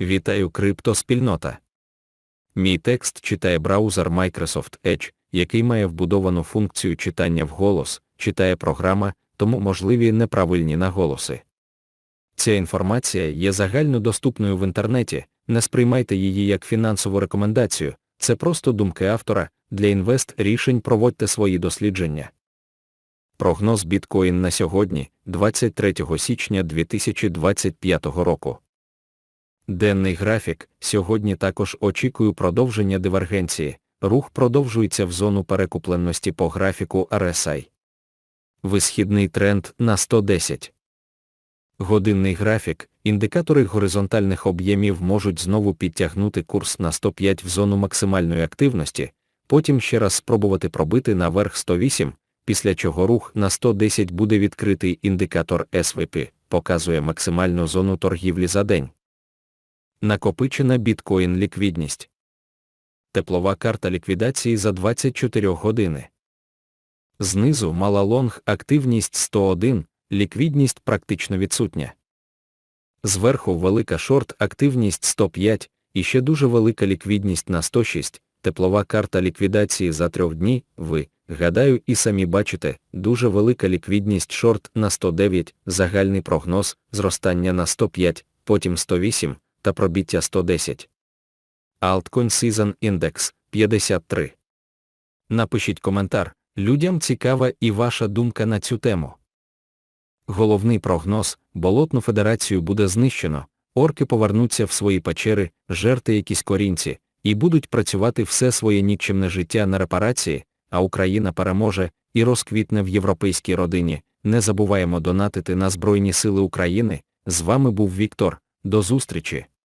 Вітаю криптоспільнота. Мій текст читає браузер Microsoft Edge, який має вбудовану функцію читання вголос, читає програма, тому можливі неправильні наголоси. Ця інформація є загальнодоступною в інтернеті, не сприймайте її як фінансову рекомендацію, це просто думки автора, для інвест рішень проводьте свої дослідження. Прогноз біткоін на сьогодні, 23 січня 2025 року. Денний графік. Сьогодні також очікую продовження дивергенції. Рух продовжується в зону перекупленості по графіку RSI. Висхідний тренд на 110. Годинний графік. Індикатори горизонтальних об'ємів можуть знову підтягнути курс на 105 в зону максимальної активності, потім ще раз спробувати пробити наверх 108, після чого рух на 110 буде відкритий індикатор SVP, показує максимальну зону торгівлі за день. Накопичена біткоін ліквідність. Теплова карта ліквідації за 24 години. Знизу мала лонг активність 101, ліквідність практично відсутня. Зверху велика шорт активність 105 і ще дуже велика ліквідність на 106, теплова карта ліквідації за трьох дні, ви, гадаю, і самі бачите, дуже велика ліквідність шорт на 109, загальний прогноз, зростання на 105, потім 108 та пробіття 110. Altcoin Season Index 53. Напишіть коментар, людям цікава і ваша думка на цю тему. Головний прогноз болотну федерацію буде знищено, орки повернуться в свої печери, жерти якісь корінці, і будуть працювати все своє нікчемне життя на репарації, а Україна переможе і розквітне в європейській родині. Не забуваємо донатити на Збройні Сили України. З вами був Віктор. До зустрічі!